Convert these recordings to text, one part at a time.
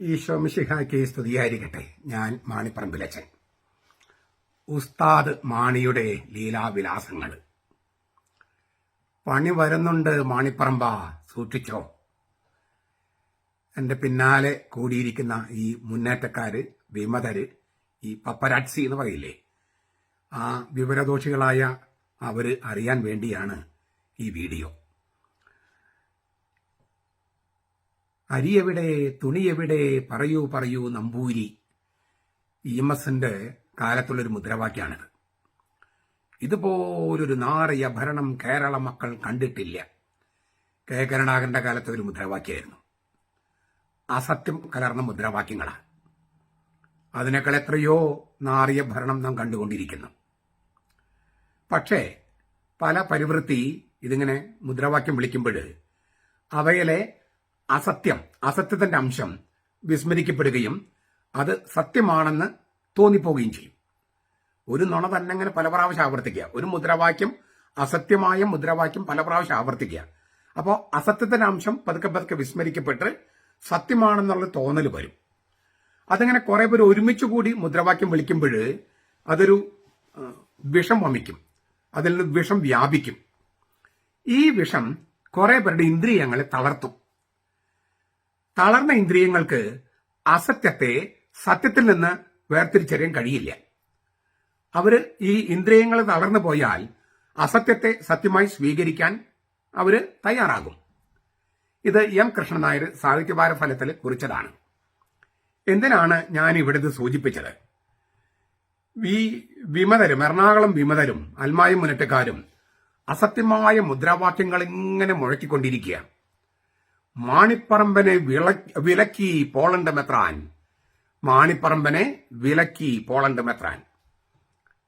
ഈശോ മിശിഹായ്ക്ക് സ്തുതിയായിരിക്കട്ടെ. ഞാൻ മാണിപ്പറമ്പിലച്ചൻ. ഉസ്താദ് മാണിയുടെ ലീലാവിലാസങ്ങൾ. പണി വരുന്നുണ്ട് മാണിപ്പറമ്പ സൂക്ഷിച്ചോ. എന്റെ പിന്നാലെ കൂടിയിരിക്കുന്ന ഈ മുന്നേറ്റക്കാര് വിമതര് ഈ പപ്പരാറ്റ്സി എന്ന് പറയില്ലേ ആ വിവരദോഷികളായ അവർ അറിയാൻ വേണ്ടിയാണ് ഈ വീഡിയോ. അരി എവിടെ തുണി എവിടെ പറയൂ പറയൂ നമ്പൂരി. ഇ എം എസിന്റെ കാലത്തുള്ളൊരു മുദ്രാവാക്യാണിത്. ഇതുപോലൊരു നാറിയ ഭരണം കേരള മക്കൾ കണ്ടിട്ടില്ല. കെ. കരുണാകരന്റെ കാലത്ത് ഒരു മുദ്രാവാക്യമായിരുന്നു അസത്യം കലർന്ന മുദ്രാവാക്യങ്ങളാണ്. അതിനേക്കാൾ എത്രയോ നാറിയ ഭരണം നാം കണ്ടുകൊണ്ടിരിക്കുന്നു. പക്ഷേ പല പരിവൃത്തി ഇതിങ്ങനെ മുദ്രാവാക്യം വിളിക്കുമ്പോൾ അവയിലെ അസത്യം അസത്യത്തിന്റെ അംശം വിസ്മരിക്കപ്പെടുകയും അത് സത്യമാണെന്ന് തോന്നിപ്പോവുകയും ചെയ്യും. ഒരു നുണ തന്നെ അങ്ങനെ പല പ്രാവശ്യം ആവർത്തിക്കുക. ഒരു മുദ്രാവാക്യം അസത്യമായ മുദ്രാവാക്യം പല പ്രാവശ്യം ആവർത്തിക്കുക. അപ്പോൾ അസത്യത്തിന്റെ അംശം പതുക്കെ പതുക്കെ വിസ്മരിക്കപ്പെട്ട് സത്യമാണെന്നുള്ള തോന്നൽ വരും. അതങ്ങനെ കുറെ പേര് ഒരുമിച്ച് കൂടി മുദ്രാവാക്യം വിളിക്കുമ്പോൾ അതൊരു വിഷം വമിക്കും. അതിൽ നിന്ന് വിഷം വ്യാപിക്കും. ഈ വിഷം കുറെ പേരുടെ ഇന്ദ്രിയങ്ങളെ തളർത്തും. തളർന്ന ഇന്ദ്രിയങ്ങൾക്ക് അസത്യത്തെ സത്യത്തിൽ നിന്ന് വേർതിരിച്ചറിയാൻ കഴിയില്ല. അവർ ഈ ഇന്ദ്രിയങ്ങൾ തളർന്നു പോയാൽ അസത്യത്തെ സത്യമായി സ്വീകരിക്കാൻ അവർ തയ്യാറാകും. ഇത് എം കൃഷ്ണൻ നായർ സാഹിത്യഭാര ഫലത്തിൽ കുറിച്ചതാണ്. എന്തിനാണ് ഞാൻ ഇവിടെ ഇത് സൂചിപ്പിച്ചത്? വി വിമതരും എറണാകുളം വിമതരും അൽമായ മുന്നറ്റക്കാരും അസത്യമായ മുദ്രാവാക്യങ്ങൾ ഇങ്ങനെ മുഴക്കിക്കൊണ്ടിരിക്കുക മാണിപ്പറമ്പനെ വിലക്കി പോളണ്ട് മെത്രാൻ. മാണിപ്പറമ്പനെ വിലക്കി പോളണ്ട് മെത്രാൻ.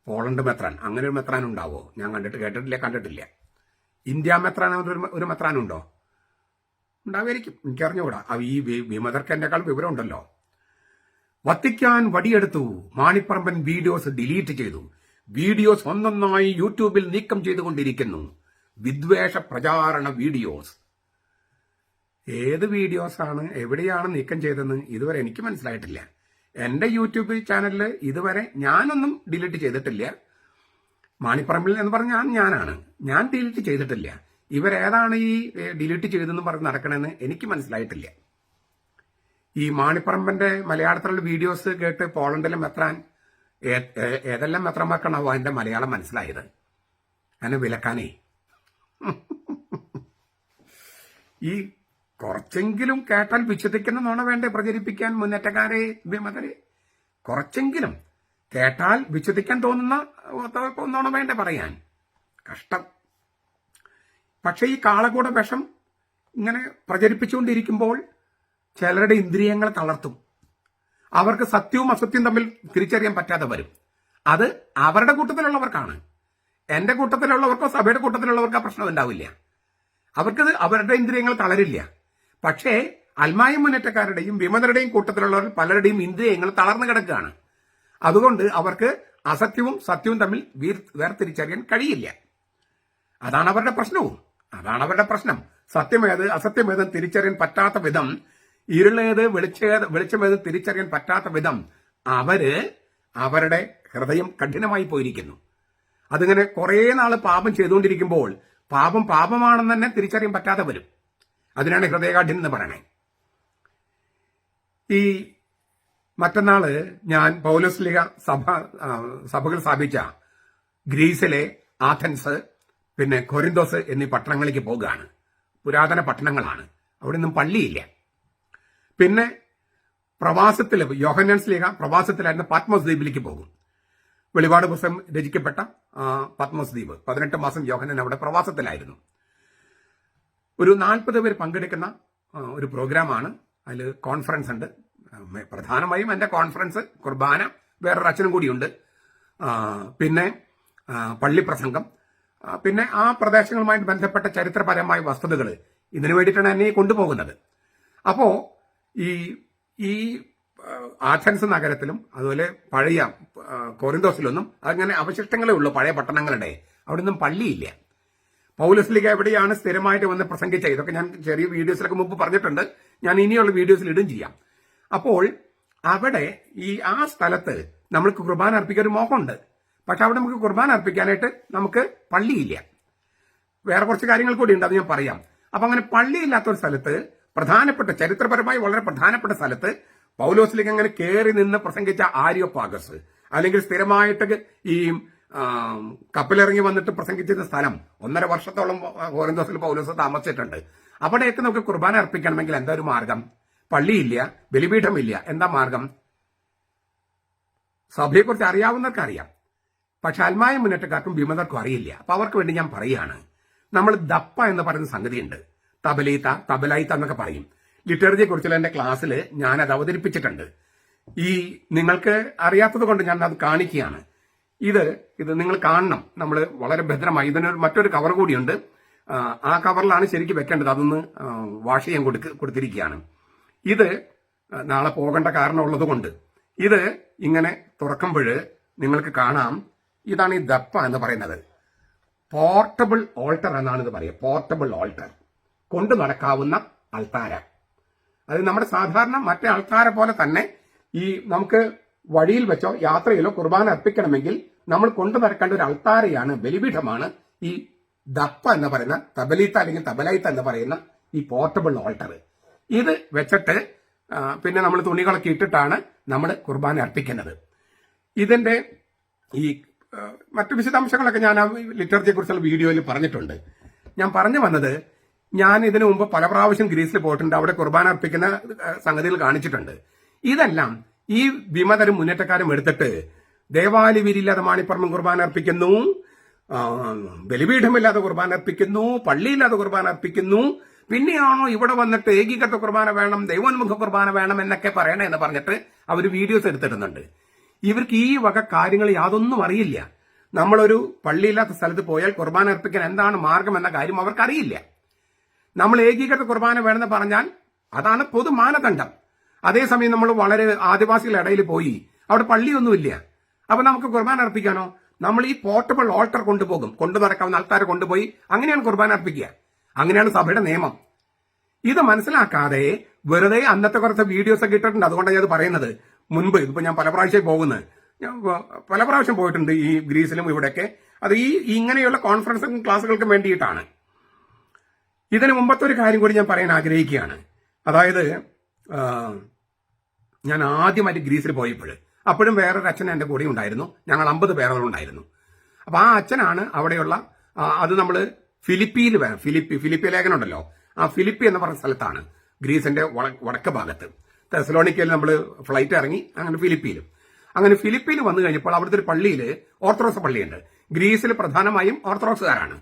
പോളണ്ട് മെത്രാൻ. അങ്ങനെ ഒരു മെത്രാൻ ഉണ്ടാവോ? ഞാൻ കണ്ടിട്ട് കേട്ടിട്ടില്ല കണ്ടിട്ടില്ല. ഇന്ത്യ മെത്രാൻ ഒരു മെത്രാൻ ഉണ്ടോ? ഉണ്ടാവായിരിക്കും. എനിക്കറിഞ്ഞുകൂടാ. ഈ വി- വിമതർക്ക് എന്നെക്കാൾ വിവരമുണ്ടല്ലോ വത്തിക്കാൻ വടിയെടുത്തു. മാണിപ്പറമ്പൻ വീഡിയോസ് ഡിലീറ്റ് ചെയ്തു. വീഡിയോസ് ഒന്നൊന്നായി യൂട്യൂബിൽ നീക്കം ചെയ്തുകൊണ്ടിരിക്കുന്നു. വിദ്വേഷ പ്രചാരണ വീഡിയോസ്. ഏത് വീഡിയോസാണ് എവിടെയാണ് നീക്കം ചെയ്തതെന്ന് ഇതുവരെ എനിക്ക് മനസ്സിലായിട്ടില്ല. എന്റെ യൂട്യൂബ് ചാനലിൽ ഇതുവരെ ഞാനൊന്നും ഡിലീറ്റ് ചെയ്തിട്ടില്ല. മാണിപ്പറമ്പിൽ എന്ന് പറഞ്ഞാൽ ഞാനാണ്. ഞാൻ ഡിലീറ്റ് ചെയ്തിട്ടില്ല. ഇവരേതാണ് ഈ ഡിലീറ്റ് ചെയ്തെന്ന് പറഞ്ഞ് നടക്കണമെന്ന് എനിക്ക് മനസ്സിലായിട്ടില്ല. ഈ മാണിപ്പറമ്പന്റെ മലയാളത്തിലുള്ള വീഡിയോസ് കേട്ട് പോളണ്ടിലും ഏ- ഏതെല്ലാം മെത്രമാർക്കാണാവോ അതിന്റെ മലയാളം മനസ്സിലായത്? അങ്ങനെ വിലക്കാനേ. ഈ കുറച്ചെങ്കിലും കേട്ടാൽ വിശ്വസിക്കുന്ന നുണ വേണ്ടേ പ്രചരിപ്പിക്കാൻ മുന്നേറ്റക്കാരെ വിമതരെ? കുറച്ചെങ്കിലും കേട്ടാൽ വിശ്വസിക്കാൻ തോന്നുന്ന നുണ വേണ്ടേ പറയാൻ? കഷ്ടം. പക്ഷെ ഈ കാളകൂട വിഷം ഇങ്ങനെ പ്രചരിപ്പിച്ചുകൊണ്ടിരിക്കുമ്പോൾ ചിലരുടെ ഇന്ദ്രിയങ്ങൾ തളർത്തും. അവർക്ക് സത്യവും അസത്യവും തമ്മിൽ തിരിച്ചറിയാൻ പറ്റാതെ വരും. അത് അവരുടെ കൂട്ടത്തിലുള്ളവർക്കാണ്. എന്റെ കൂട്ടത്തിലുള്ളവർക്കോ സഭയുടെ കൂട്ടത്തിലുള്ളവർക്കോ പ്രശ്നം ഉണ്ടാവില്ല. അവർക്കത് അവരുടെ ഇന്ദ്രിയങ്ങൾ തളരില്ല. പക്ഷേ അൽമായ മുന്നേറ്റക്കാരുടെയും വിമതരുടെയും കൂട്ടത്തിലുള്ളവർ പലരുടെയും ഇന്ദ്രിയങ്ങൾ തളർന്നു കിടക്കുകയാണ്. അതുകൊണ്ട് അവർക്ക് അസത്യവും സത്യവും തമ്മിൽ വീർ- വേർതിരിച്ചറിയാൻ കഴിയില്ല. അതാണ് അവരുടെ പ്രശ്നവും. അതാണ് അവരുടെ പ്രശ്നം. സത്യമേത് അസത്യമേത് തിരിച്ചറിയാൻ പറ്റാത്ത വിധം ഇരുളേത് വെളിച്ചേത് വെളിച്ചമേത് തിരിച്ചറിയാൻ പറ്റാത്ത വിധം അവർ അവരുടെ ഹൃദയം കഠിനമായി പോയിരിക്കുന്നു. അതിങ്ങനെ കുറേ നാൾ പാപം ചെയ്തുകൊണ്ടിരിക്കുമ്പോൾ പാപം പാപമാണെന്ന് തന്നെ തിരിച്ചറിയാൻ പറ്റാതെ വരും. അതിനാണ് ഹൃദയകാഠ്യം എന്ന് പറയണേ. ഈ മറ്റന്നാൾ ഞാൻ പൗലോസ്ലിക സഭ സഭകൾ സ്ഥാപിച്ച ഗ്രീസിലെ ആഥൻസ് പിന്നെ കൊരിന്തോസ് എന്നീ പട്ടണങ്ങളിലേക്ക് പോകുകയാണ് പുരാതന പട്ടണങ്ങളാണ്. അവിടെ ഒന്നും പള്ളിയില്ല. പിന്നെ പ്രവാസത്തിൽ യോഹന്നാൻ സ്ലീഹ പ്രവാസത്തിലായിരുന്ന പത്മസ് ദ്വീപിലേക്ക് പോകും. വെളിപാട് പുസ്തകം രചിക്കപ്പെട്ട പത്മോസ് ദ്വീപ്. പതിനെട്ട് മാസം യോഹനൻ അവിടെ പ്രവാസത്തിലായിരുന്നു. ഒരു നാൽപ്പത് പേർ പങ്കെടുക്കുന്ന ഒരു പ്രോഗ്രാമാണ്. അതിൽ കോൺഫറൻസ് ഉണ്ട്. പ്രധാനമായും എന്റെ കോൺഫറൻസ് കുർബാന വേറൊരു അച്ഛനും കൂടിയുണ്ട്. പിന്നെ പള്ളിപ്രസംഗം പിന്നെ ആ പ്രദേശങ്ങളുമായി ബന്ധപ്പെട്ട ചരിത്രപരമായ വസ്തുതകൾ ഇതിനു വേണ്ടിയിട്ടാണ് എന്നെ കൊണ്ടുപോകുന്നത്. അപ്പോൾ ഈ ഈ ആഥൻസ് നഗരത്തിലും അതുപോലെ പഴയ കൊറിന്തോസിലൊന്നും അങ്ങനെ അവശിഷ്ടങ്ങളേ ഉള്ളൂ. പഴയ പട്ടണങ്ങളുടെ അവിടെ ഒന്നും പള്ളിയില്ല. പൗലസ്ലിക എവിടെയാണ് സ്ഥിരമായിട്ട് വന്ന് പ്രസംഗിച്ച ഇതൊക്കെ ഞാൻ ചെറിയ വീഡിയോസിലൊക്കെ മുമ്പ് പറഞ്ഞിട്ടുണ്ട്. ഞാൻ ഇനിയുള്ള വീഡിയോസിൽ ഇടും ചെയ്യാം. അപ്പോൾ അവിടെ ഈ ആ സ്ഥലത്ത് നമ്മൾക്ക് കുർബാന അർപ്പിക്കാൻ ഒരു മോഹമുണ്ട്. പക്ഷെ അവിടെ നമുക്ക് കുർബാന അർപ്പിക്കാനായിട്ട് നമുക്ക് പള്ളിയില്ല. വേറെ കുറച്ച് കാര്യങ്ങൾ കൂടി ഉണ്ട് അത് ഞാൻ പറയാം. അപ്പൊ അങ്ങനെ പള്ളിയില്ലാത്ത ഒരു സ്ഥലത്ത് പ്രധാനപ്പെട്ട ചരിത്രപരമായി വളരെ പ്രധാനപ്പെട്ട സ്ഥലത്ത് പൗലോസിലേക്ക് അങ്ങനെ കയറി നിന്ന് പ്രസംഗിച്ച ആര്യോപാഗസ് അല്ലെങ്കിൽ സ്ഥിരമായിട്ട് ഈ കപ്പലിറങ്ങി വന്നിട്ട് പ്രസംഗിച്ചിരുന്ന സ്ഥലം. ഒന്നര വർഷത്തോളം കോരന്തോസിൽ പൗലോസ് താമസിച്ചിട്ടുണ്ട്. അവിടെയൊക്കെ നമുക്ക് കുർബാന അർപ്പിക്കണമെങ്കിൽ എന്താ ഒരു മാർഗം? പള്ളിയില്ല ബലിപീഠമില്ല. എന്താ മാർഗം? സഭയെക്കുറിച്ച് അറിയാവുന്നവർക്ക് അറിയാം. പക്ഷെ അൽമായ മുന്നേറ്റക്കാർക്കും വിമതർക്കും അറിയില്ല. അപ്പൊ അവർക്ക് വേണ്ടി ഞാൻ പറയുകയാണ്. നമ്മൾ ദപ്പ എന്ന് പറയുന്ന സംഗതിയുണ്ട്. തബലീത്ത തബലൈത്ത എന്നൊക്കെ പറയും. ലിറ്റററിയെ കുറിച്ചുള്ള എന്റെ ക്ലാസ്സിൽ ഞാൻ അവതരിപ്പിച്ചിട്ടുണ്ട്. ഈ നിങ്ങൾക്ക് അറിയാത്തത് കൊണ്ട് ഞാൻ അത് കാണിക്കുകയാണ്. ഇത് ഇത് നിങ്ങൾ കാണണം. നമ്മൾ വളരെ ഭദ്രമായി. ഇതിനൊരു മറ്റൊരു കവർ കൂടിയുണ്ട്. ആ, കവറിലാണ് ശരിക്കും വെക്കേണ്ടത്. അതൊന്ന് വാഷ് ചെയ്യാൻ കൊടുക്ക കൊടുത്തിരിക്കുകയാണ്. ഇത് നാളെ പോകേണ്ട കാരണമുള്ളത് കൊണ്ട് ഇത് ഇങ്ങനെ തുറക്കുമ്പോൾ നിങ്ങൾക്ക് കാണാം. ഇതാണ് ഈ ദപ്പ എന്ന് പറയുന്നത്. പോർട്ടബിൾ ഓൾട്ടർ എന്നാണ് ഇത് പറയുക. പോർട്ടബിൾ ഓൾട്ടർ കൊണ്ടു നടക്കാവുന്ന അൾത്താര അത് നമ്മുടെ സാധാരണ മറ്റേ ആൾക്കാരെ പോലെ തന്നെ ഈ നമുക്ക് വഴിയിൽ വെച്ചോ യാത്രയിലോ കുർബാന അർപ്പിക്കണമെങ്കിൽ നമ്മൾ കൊണ്ടു നടക്കേണ്ട ഒരു അൾത്താരയാണ് ബലിപീഠമാണ് ഈ ദപ്പ എന്ന് പറയുന്ന തബലീത്ത അല്ലെങ്കിൽ തബലൈത്ത എന്ന് പറയുന്ന ഈ പോർട്ടബിൾ ഓൾട്ടർ ഇത് വെച്ചിട്ട് പിന്നെ നമ്മൾ തുണികളൊക്കെ ഇട്ടിട്ടാണ് നമ്മൾ കുർബാന അർപ്പിക്കുന്നത്. ഇതിന്റെ ഈ മറ്റു വിശദാംശങ്ങളൊക്കെ ഞാൻ ആ ലിറ്ററേച്ചറെ കുറിച്ചുള്ള വീഡിയോയിൽ പറഞ്ഞിട്ടുണ്ട്. ഞാൻ പറഞ്ഞു വന്നത് ഞാൻ ഇതിനു മുമ്പ് പല പ്രാവശ്യം ഗ്രീസിൽ പോയിട്ടുണ്ട് അവിടെ കുർബാന അർപ്പിക്കുന്ന സംഗതികൾ കാണിച്ചിട്ടുണ്ട്. ഇതെല്ലാം ഈ വിമതരും മുന്നേറ്റക്കാരും എടുത്തിട്ട് ദേവാലി വിരില്ലാതെ മാണിപ്പറമ്പ് കുർബാന അർപ്പിക്കുന്നു. ബലിപീഠമില്ലാതെ കുർബാന അർപ്പിക്കുന്നു. പള്ളിയില്ലാതെ കുർബാന അർപ്പിക്കുന്നു. പിന്നെയാണോ ഇവിടെ വന്നിട്ട് ഏകീകൃത കുർബാന വേണം ദൈവോന്മുഖ കുർബാന വേണം എന്നൊക്കെ പറയണേ എന്ന് പറഞ്ഞിട്ട് അവർ വീഡിയോസ് എടുത്തിടുന്നുണ്ട്. ഇവർക്ക് ഈ വക കാര്യങ്ങൾ യാതൊന്നും അറിയില്ല. നമ്മളൊരു പള്ളിയില്ലാത്ത സ്ഥലത്ത് പോയാൽ കുർബാന അർപ്പിക്കാൻ എന്താണ് മാർഗം എന്ന കാര്യം അവർക്കറിയില്ല. നമ്മൾ ഏകീകൃത കുർബാന വേണമെന്ന് പറഞ്ഞാൽ അതാണ് പൊതു മാനദണ്ഡം അതേസമയം നമ്മൾ വളരെ ആദിവാസികളുടെ ഇടയിൽ പോയി. അവിടെ പള്ളിയൊന്നുമില്ല. അപ്പൊ നമുക്ക് കുർബാന അർപ്പിക്കാനോ? നമ്മൾ ഈ പോർട്ടബിൾ ഓൾട്ടർ കൊണ്ടുപോകും. കൊണ്ടു നടക്കാവുന്ന ആൾക്കാരെ കൊണ്ടുപോയി അങ്ങനെയാണ് കുർബാന അർപ്പിക്കുക. അങ്ങനെയാണ് സഭയുടെ നിയമം. ഇത് മനസ്സിലാക്കാതെ വെറുതെ അന്നത്തെ കുറച്ച് വീഡിയോസ് ഒക്കെ ഇട്ടിട്ടുണ്ട്. അതുകൊണ്ടാണ് ഞാൻ പറയുന്നത്. മുൻപ് ഇതിപ്പോ ഞാൻ പല പ്രാവശ്യം പോകുന്നത്. ഞാൻ പല പ്രാവശ്യം പോയിട്ടുണ്ട് ഈ ഗ്രീസിലും ഇവിടെയൊക്കെ. അത് ഈ ഇങ്ങനെയുള്ള കോൺഫറൻസും ക്ലാസുകൾക്കും വേണ്ടിയിട്ടാണ്. ഇതിന് മുമ്പത്തെ ഒരു കാര്യം കൂടി ഞാൻ പറയാൻ ആഗ്രഹിക്കുകയാണ്. അതായത് ഞാൻ ആദ്യമായിട്ട് ഗ്രീസിൽ പോയപ്പോൾ അപ്പോഴും വേറൊരു അച്ഛൻ എന്റെ കൂടെ ഉണ്ടായിരുന്നു. ഞങ്ങൾ അമ്പത് പേരുകളുണ്ടായിരുന്നു അപ്പോൾ ആ അച്ഛനാണ് അവിടെയുള്ള അത് നമ്മൾ ഫിലിപ്പിയിൽ ഫിലിപ്പി ഫിലിപ്പി ലേഖനുണ്ടല്ലോ ആ ഫിലിപ്പി എന്ന് പറഞ്ഞ സ്ഥലത്താണ് ഗ്രീസിന്റെ വടക്ക ഭാഗത്ത്. തെസലോണിക്കയിൽ നമ്മൾ ഫ്ലൈറ്റ് ഇറങ്ങി അങ്ങനെ ഫിലിപ്പിയിലും. അങ്ങനെ ഫിലിപ്പിയിൽ വന്നു കഴിഞ്ഞപ്പോൾ അവിടുത്തെ ഒരു പള്ളിയിൽ ഓർത്തഡോക്സ് പള്ളിയുണ്ട്. ഗ്രീസിൽ പ്രധാനമായും ഓർത്തഡോക്സുകാരാണ്.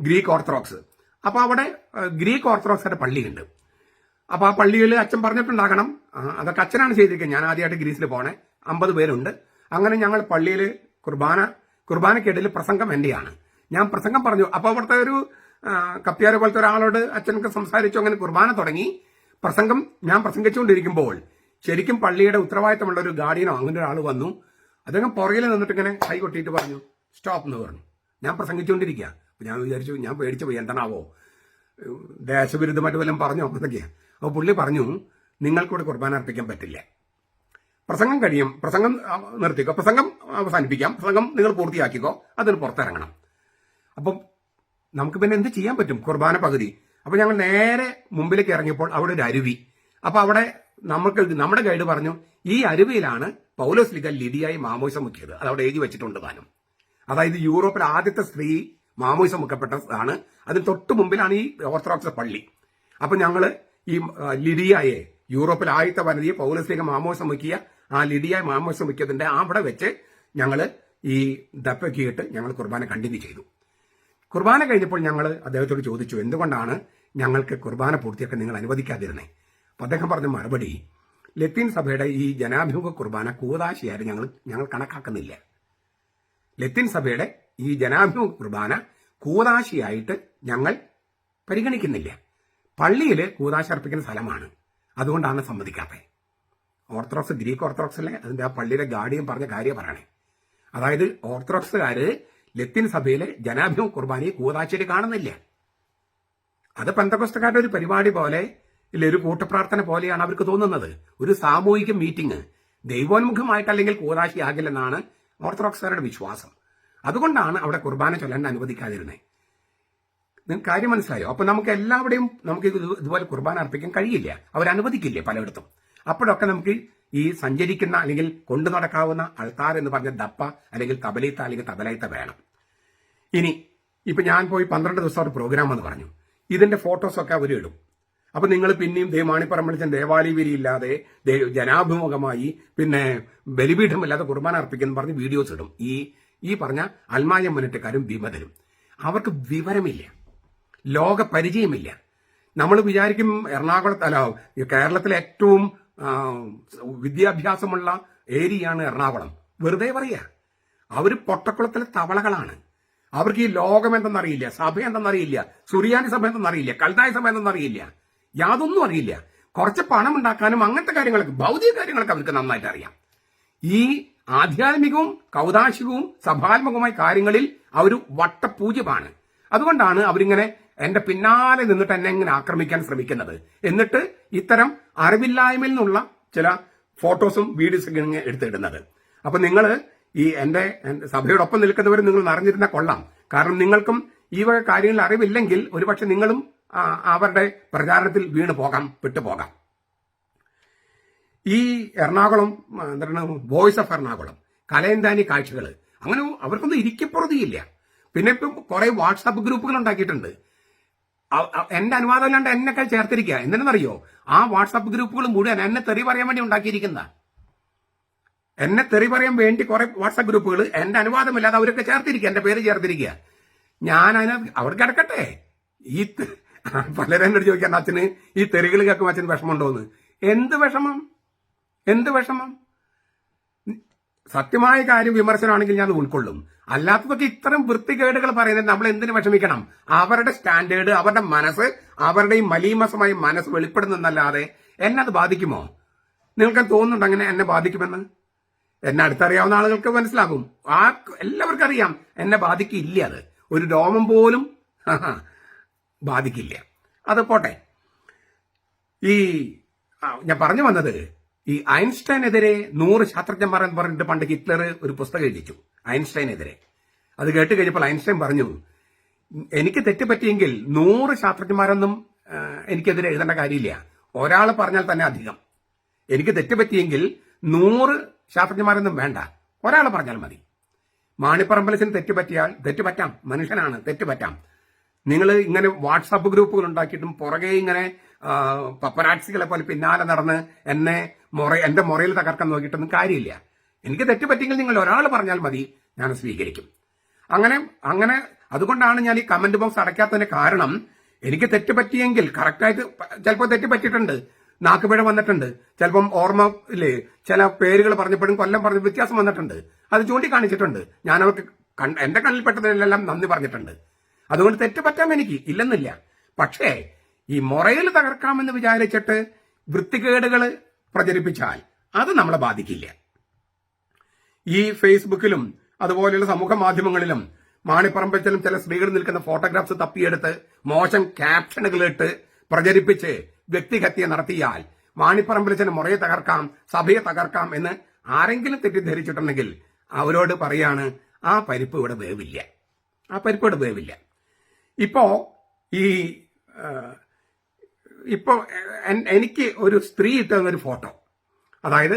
Greek orthodox. അപ്പോൾ അവിടെ ഗ്രീക്ക് ഓർത്തഡോക്സിന്റെ പള്ളിയുണ്ട്. അപ്പൊ ആ പള്ളിയിൽ അച്ഛൻ പറഞ്ഞിട്ടുണ്ടാകണം. അതൊക്കെ അച്ഛനാണ് ചെയ്തിരിക്കുന്നത്. ഞാൻ ആദ്യമായിട്ട് ഗ്രീസിൽ പോണേ. അമ്പത് പേരുണ്ട്. അങ്ങനെ ഞങ്ങൾ പള്ളിയിൽ കുർബാന കുർബാനക്കിടയിൽ പ്രസംഗം എന്റെയാണ് ഞാൻ പ്രസംഗം പറഞ്ഞു. അപ്പൊ അവിടുത്തെ ഒരു കപ്പ്യാരെ പോലത്തെ ഒരാളോട് അച്ഛനൊക്കെ സംസാരിച്ചു. അങ്ങനെ കുർബാന തുടങ്ങി. പ്രസംഗം ഞാൻ പ്രസംഗിച്ചുകൊണ്ടിരിക്കുമ്പോൾ ശരിക്കും പള്ളിയുടെ ഉത്തരവാദിത്തമുള്ള ഒരു ഗാർഡിയനോ അങ്ങനെ ഒരാൾ വന്നു. അദ്ദേഹം പുറകിൽ നിന്നിട്ട് ഇങ്ങനെ കൈ കൊട്ടിയിട്ട് പറഞ്ഞു സ്റ്റോപ്പ് എന്ന് പറഞ്ഞു. ഞാൻ പ്രസംഗിച്ചുകൊണ്ടിരിക്കുക. ഞാൻ വിചാരിച്ചു ഞാൻ പേടിച്ചു പോയി എന്താണാവോ? ദേശവിരുദ്ധമായിട്ട് വല്ലതും പറഞ്ഞോ? എന്നൊക്കെയാ. അപ്പോൾ പുള്ളി പറഞ്ഞു നിങ്ങൾക്കൂടെ കുർബാന അർപ്പിക്കാൻ പറ്റില്ല. പ്രസംഗം കഴിയും പ്രസംഗം നിർത്തിക്കോ പ്രസംഗം അവസാനിപ്പിക്കാം പ്രസംഗം നിങ്ങൾ പൂർത്തിയാക്കിക്കോ അതിന് പുറത്തിറങ്ങണം. അപ്പം നമുക്ക് പിന്നെ എന്ത് ചെയ്യാൻ പറ്റും? കുർബാന പകുതി. അപ്പൊ ഞങ്ങൾ നേരെ മുമ്പിലേക്ക് ഇറങ്ങിയപ്പോൾ അവിടെ ഒരു അരുവി. അപ്പൊ അവിടെ നമുക്ക് നമ്മുടെ ഗൈഡ് പറഞ്ഞു ഈ അരുവിയിലാണ് പൗലോസ് ലിഗ ലിഡിയായി മാമോയിസം മുക്കിയത്. അത് അവിടെ എഴുതി വെച്ചിട്ടുണ്ട് താനും. അതായത് യൂറോപ്പിലെ ആദ്യത്തെ സ്ത്രീ മാമോയിസം മുക്കപ്പെട്ടതാണ്. അതിന് തൊട്ട് മുമ്പിലാണ് ഈ ഓർത്തഡോക്സ് പള്ളി. അപ്പൊ ഞങ്ങൾ ഈ ലിഡിയയെ യൂറോപ്പിൽ ആദ്യത്തെ വനിതയെ പൗലസ്ലിക മാമോസം വയ്ക്കുക. ആ ലിഡിയ മാമോസം വയ്ക്കിയതിന്റെ അവിടെ വെച്ച് ഞങ്ങൾ ഈ ദപ്പക്കിയിട്ട് ഞങ്ങൾ കുർബാന കണ്ടിന്യൂ ചെയ്തു. കുർബാന കഴിഞ്ഞപ്പോൾ ഞങ്ങൾ അദ്ദേഹത്തോട് ചോദിച്ചു എന്തുകൊണ്ടാണ് ഞങ്ങൾക്ക് കുർബാന പൂർത്തിയൊക്കെ നിങ്ങൾ അനുവദിക്കാതിരുന്നേ? അപ്പൊ അദ്ദേഹം പറഞ്ഞ മറുപടി ലത്തീൻ സഭയുടെ ഈ ജനാഭിമുഖ കുർബാന കൂതാശയായിട്ട് ഞങ്ങൾ ഞങ്ങൾ കണക്കാക്കുന്നില്ല. ലത്തീൻ സഭയുടെ ഈ ജനാഭിമുഖ കുർബാന കൂതാശിയായിട്ട് ഞങ്ങൾ പരിഗണിക്കുന്നില്ല. പള്ളിയിൽ കൂതാശ അർപ്പിക്കുന്ന സ്ഥലമാണ്. അതുകൊണ്ടാണ് സമ്മതിക്കാത്തത് ഓർത്തഡോക്സ് ഗ്രീക്ക് ഓർത്തഡോക്സ് അല്ലേ? അതിന്റെ ആ പള്ളിയിലെ ഗാർഡിയൻ പറഞ്ഞ കാര്യം പറയണേ. അതായത് ഓർത്തഡോക്സുകാര് ലത്തിൻ സഭയിലെ ജനാഭിമ കുർബാനയെ കൂതാശയിൽ കാണുന്നില്ല. അത് പന്തകോസ്തക്കാരുടെ ഒരു പരിപാടി പോലെ ഇല്ല ഒരു കൂട്ടപ്രാർത്ഥന പോലെയാണ് അവർക്ക് തോന്നുന്നത്. ഒരു സാമൂഹിക മീറ്റിംഗ് ദൈവോന്മുഖമായിട്ട് അല്ലെങ്കിൽ കൂതാശിയാകില്ലെന്നാണ് ഓർത്തഡോക്സുകാരുടെ വിശ്വാസം. അതുകൊണ്ടാണ് അവിടെ കുർബാന ചൊല്ലാൻ അനുവദിക്കാതിരുന്നത് കാര്യം മനസ്സിലായോ? അപ്പൊ നമുക്ക് എല്ലാവരുടെയും നമുക്ക് ഇതുപോലെ കുർബാന അർപ്പിക്കാൻ കഴിയില്ല. അവരനുവദിക്കില്ലേ പലയിടത്തും? അപ്പോഴൊക്കെ നമുക്ക് ഈ സഞ്ചരിക്കുന്ന അല്ലെങ്കിൽ കൊണ്ടു നടക്കാവുന്ന അൾത്താർ എന്ന് പറഞ്ഞ ദപ്പ അല്ലെങ്കിൽ തബലീത്ത അല്ലെങ്കിൽ തബലൈത്ത വേണം. ഇനി ഇപ്പൊ ഞാൻ പോയി പന്ത്രണ്ട് ദിവസം ഒരു പ്രോഗ്രാം എന്ന് പറഞ്ഞു. ഇതിന്റെ ഫോട്ടോസൊക്കെ അവർ ഇടും. അപ്പൊ നിങ്ങൾ പിന്നെയും ദേവാണിപ്പറമ്പളിച്ചൻ ദേവാലിവിരി ഇല്ലാതെ ജനാഭിമുഖമായി പിന്നെ ബലിപീഠമില്ലാതെ കുർബാന അർപ്പിക്കുന്നു പറഞ്ഞ് വീഡിയോസ് ഇടും. ഈ ഈ പറഞ്ഞ അൽമായ മുന്നേറ്റക്കാരും വിമതരും അവർക്ക് വിവരമില്ല. ലോക പരിചയമില്ല. നമ്മൾ വിചാരിക്കും എറണാകുളത്ത് അല്ല കേരളത്തിലെ ഏറ്റവും വിദ്യാഭ്യാസമുള്ള ഏരിയയാണ് എറണാകുളം. വെറുതെ പറയുക അവർ പൊട്ടക്കുളത്തിലെ തവളകളാണ്. അവർക്ക് ഈ ലോകം എന്തെന്നറിയില്ല സഭ എന്തെന്നറിയില്ല സുറിയാനി സഭ എന്തെന്നറിയില്ല കൽതായ സഭ എന്തെന്നറിയില്ല യാതൊന്നും അറിയില്ല. കുറച്ച് പണം ഉണ്ടാക്കാനും അങ്ങനത്തെ കാര്യങ്ങളൊക്കെ ഭൗതിക കാര്യങ്ങളൊക്കെ അവർക്ക് നന്നായിട്ട് അറിയാം. ഈ ആധ്യാത്മികവും കൗതാശികവും സഭാത്മകവുമായ കാര്യങ്ങളിൽ അവർ വട്ടപൂജ്യമാണ്. അതുകൊണ്ടാണ് അവരിങ്ങനെ എന്റെ പിന്നാലെ നിന്നിട്ട് എന്നെ ഇങ്ങനെ ആക്രമിക്കാൻ ശ്രമിക്കുന്നത്. എന്നിട്ട് ഇത്തരം അറിവില്ലായ്മയിൽ നിന്നുള്ള ചില ഫോട്ടോസും വീഡിയോസും ഇങ്ങനെ എടുത്തിടുന്നത്. അപ്പൊ നിങ്ങൾ ഈ എന്റെ സഭയോടൊപ്പം നിൽക്കുന്നവർ നിങ്ങൾ അറിഞ്ഞിരുന്ന കൊള്ളാം. കാരണം നിങ്ങൾക്കും ഈ വക കാര്യങ്ങളിൽ അറിവില്ലെങ്കിൽ ഒരുപക്ഷെ നിങ്ങളും അവരുടെ പ്രചാരണത്തിൽ വീണ് പോകാം വിട്ടുപോകാം ഈ എറണാകുളം എന്താണ് വോയിസ് ഓഫ് എറണാകുളം കലയന്താനി കാഴ്ചകൾ അങ്ങനെ അവർക്കൊന്നും ഇരിക്കപ്പുറതിയില്ല. പിന്നെ ഇപ്പം കുറെ വാട്സാപ്പ് ഗ്രൂപ്പുകൾ ഉണ്ടാക്കിയിട്ടുണ്ട്. എന്റെ അനുവാദം ഇല്ലാണ്ട് എന്നെക്കാൾ ചേർത്തിരിക്കുക. എന്തിനെന്നറിയോ? ആ വാട്സാപ്പ് ഗ്രൂപ്പുകൾ മുഴുവൻ എന്നെ തെറി പറയാൻ വേണ്ടി ഉണ്ടാക്കിയിരിക്കുന്ന. എന്നെ തെറി പറയാൻ വേണ്ടി കുറെ വാട്സാപ്പ് ഗ്രൂപ്പുകൾ എന്റെ അനുവാദമില്ലാതെ അവരൊക്കെ ചേർത്തിരിക്കുക. എന്റെ പേര് ചേർത്തിരിക്കുക. ഞാൻ അതിന് അവർ കിടക്കട്ടെ. ഈ പലരും എന്നോട് ചോദിക്കാൻ അച്ഛന് ഈ തെറികൾ കേൾക്കുമ്പോൾ അച്ഛന് വിഷമമുണ്ടോന്ന്? എന്ത് വിഷമം? എന്ത് വിഷമം? സത്യമായ കാര്യം വിമർശനമാണെങ്കിൽ ഞാൻ ഉൾക്കൊള്ളും. അല്ലാത്തതൊക്കെ ഇത്തരം വൃത്തികേടുകൾ പറയുന്നത് നമ്മൾ എന്തിനു വിഷമിക്കണം? അവരുടെ സ്റ്റാൻഡേർഡ് അവരുടെ മനസ്സ് അവരുടെ ഈ മലീമസമായ മനസ്സ് വെളിപ്പെടുന്നതല്ലാതെ എന്നെ അത് ബാധിക്കുമോ? നിങ്ങൾക്ക് തോന്നുന്നുണ്ട് അങ്ങനെ എന്നെ ബാധിക്കുമെന്ന്? എന്നെ അടുത്തറിയാവുന്ന ആളുകൾക്ക് മനസ്സിലാകും. ആ എല്ലാവർക്കും അറിയാം എന്നെ ബാധിക്കില്ല അത്. ഒരു രോമം പോലും ബാധിക്കില്ല. അത് പോട്ടെ. ഈ ഞാൻ പറഞ്ഞു വന്നത് ഈ ഐൻസ്റ്റൈനെതിരെ നൂറ് ശാസ്ത്രജ്ഞന്മാർ എന്ന് പറഞ്ഞിട്ട് പണ്ട് ഹിറ്റ്ലർ ഒരു പുസ്തകം എഴുതിച്ചു ഐൻസ്റ്റൈനെതിരെ. അത് കേട്ട് കഴിഞ്ഞപ്പോൾ ഐൻസ്റ്റൈൻ പറഞ്ഞു എനിക്ക് തെറ്റ് പറ്റിയെങ്കിൽ നൂറ് ശാസ്ത്രജ്ഞന്മാരൊന്നും എനിക്കെതിരെ എഴുതേണ്ട കാര്യമില്ല. ഒരാൾ പറഞ്ഞാൽ തന്നെ അധികം. എനിക്ക് തെറ്റ് പറ്റിയെങ്കിൽ നൂറ് ശാസ്ത്രജ്ഞന്മാരൊന്നും വേണ്ട. ഒരാൾ പറഞ്ഞാൽ മതി. മാണിപ്പറമ്പലസിന് തെറ്റ് പറ്റിയാൽ തെറ്റ് പറ്റാം മനുഷ്യനാണ് തെറ്റ് പറ്റാം നിങ്ങൾ ഇങ്ങനെ വാട്സാപ്പ് ഗ്രൂപ്പുകൾ ഉണ്ടാക്കിയിട്ടും പുറകെ ഇങ്ങനെ പപ്പരാക്സികളെ പോലെ പിന്നാലെ നടന്ന് എന്നെ മുറ എന്റെ മുറയിൽ തകർക്കാൻ നോക്കിയിട്ടൊന്നും കാര്യമില്ല. എനിക്ക് തെറ്റ് പറ്റിയെങ്കിൽ നിങ്ങൾ ഒരാൾ പറഞ്ഞാൽ മതി ഞാൻ സ്വീകരിക്കും. അങ്ങനെ അങ്ങനെ അതുകൊണ്ടാണ് ഞാൻ ഈ കമന്റ് ബോക്സ് അടയ്ക്കാത്തതിന് കാരണം എനിക്ക് തെറ്റ് പറ്റിയെങ്കിൽ കറക്റ്റായിട്ട് ചിലപ്പോൾ തെറ്റ് പറ്റിയിട്ടുണ്ട് നാക്കുപിഴ വന്നിട്ടുണ്ട് ചിലപ്പം ഓർമ്മ ഇല്ലേ ചില പേരുകൾ പറഞ്ഞപ്പോഴും കൊല്ലം പറഞ്ഞ വ്യത്യാസം വന്നിട്ടുണ്ട് അത് ചൂണ്ടിക്കാണിച്ചിട്ടുണ്ട്. ഞാൻ അവർക്ക് എന്റെ എന്റെ കണ്ണിൽപ്പെട്ടതിനെല്ലാം നന്ദി പറഞ്ഞിട്ടുണ്ട്. അതുകൊണ്ട് തെറ്റ് പറ്റാം എനിക്ക് ഇല്ലെന്നില്ല. പക്ഷേ ഈ മൊറയിൽ തകർക്കാമെന്ന് വിചാരിച്ചിട്ട് വൃത്തികേടുകൾ പ്രചരിപ്പിച്ചാൽ അത് നമ്മളെ ബാധിക്കില്ല. ഈ ഫേസ്ബുക്കിലും അതുപോലെയുള്ള സമൂഹ മാധ്യമങ്ങളിലും മാണിപ്പറമ്പച്ചിലും ചില സ്ത്രീകൾ നിൽക്കുന്ന ഫോട്ടോഗ്രാഫ്സ് തപ്പിയെടുത്ത് മോശം ക്യാപ്ഷനുകൾ ഇട്ട് പ്രചരിപ്പിച്ച് വ്യക്തിഹത്യ നടത്തിയാൽ മാണിപ്പറമ്പലച്ചന് മുറയെ തകർക്കാം സഭയെ തകർക്കാം എന്ന് ആരെങ്കിലും തെറ്റിദ്ധരിച്ചിട്ടുണ്ടെങ്കിൽ അവരോട് പറയാണ് ആ പരിപ്പ് ഇവിടെ വേവില്ല. ആ പരിപ്പ് ഇവിടെ വേവില്ല. ഇപ്പോ ഈ ആ, ഇപ്പോ എനിക്ക് ഒരു സ്ത്രീ ഇട്ട് തന്നൊരു ഫോട്ടോ. അതായത്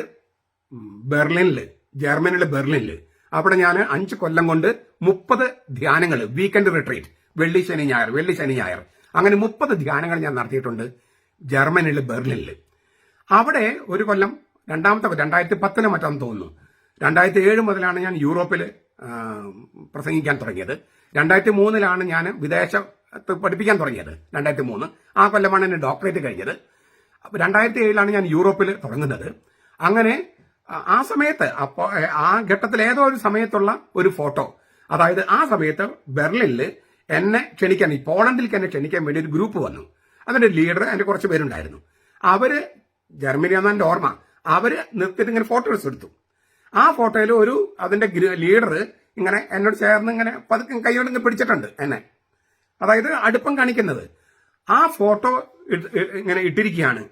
ബെർലിനിൽ ജർമ്മനിയിലെ ബെർലിനിൽ അവിടെ ഞാൻ അഞ്ച് കൊല്ലം കൊണ്ട് മുപ്പത് ധ്യാനങ്ങൾ വീക്കെൻഡ് റിട്രീറ്റ് വെള്ളി ശനി ഞായർ വെള്ളി ശനി ഞായർ. അങ്ങനെ മുപ്പത് ധ്യാനങ്ങൾ ഞാൻ നടത്തിയിട്ടുണ്ട് ജർമ്മനിയിൽ ബെർലിനിൽ അവിടെ ഒരു കൊല്ലം രണ്ടാമത്തെ രണ്ടായിരത്തി പത്തിലെ മറ്റാന്ന് തോന്നുന്നു. രണ്ടായിരത്തി ഏഴ് മുതലാണ് ഞാൻ യൂറോപ്പിൽ പ്രസംഗിക്കാൻ തുടങ്ങിയത്. രണ്ടായിരത്തി മൂന്നിലാണ് ഞാൻ വിദേശത്ത് പഠിപ്പിക്കാൻ തുടങ്ങിയത്. രണ്ടായിരത്തി മൂന്ന് ആ കൊല്ലമാണ് എന്റെ ഡോക്ടറേറ്റ് കഴിഞ്ഞത്. അപ്പൊ രണ്ടായിരത്തി ഏഴിലാണ് ഞാൻ യൂറോപ്പിൽ തുടങ്ങുന്നത്. അങ്ങനെ ആ- സമയത്ത് അപ്പോ ആ ഘട്ടത്തിൽ ഏതോ ഒരു സമയത്തുള്ള ഒരു ഫോട്ടോ. അതായത് ആ സമയത്ത് ബെർലിനിൽ എന്നെ ക്ഷണിക്കാൻ ഈ പോളണ്ടിലേക്ക് എന്നെ ക്ഷണിക്കാൻ വേണ്ടി ഒരു ഗ്രൂപ്പ് വന്നു. അതിന്റെ ലീഡർ അതിന്റെ കുറച്ച് പേരുണ്ടായിരുന്നു. അവർ ജർമ്മനി എന്ന എന്റെ ഓർമ്മ അവർ നിർത്തിയിട്ട് ഇങ്ങനെ ഫോട്ടോസ് എടുത്തു. ആ ഫോട്ടോയിൽ ഒരു അതിന്റെ ലീഡർ ഇങ്ങനെ എന്നോട് ചേർന്ന് ഇങ്ങനെ പതുക്കെ കൈയോട് ഇങ്ങനെ പിടിച്ചിട്ടുണ്ട് എന്നെ. അതായത് അടുപ്പം കാണിക്കുന്നത്. ആ ഫോട്ടോ ഇങ്ങനെ ഇട്ടിരിക്കുകയാണ്.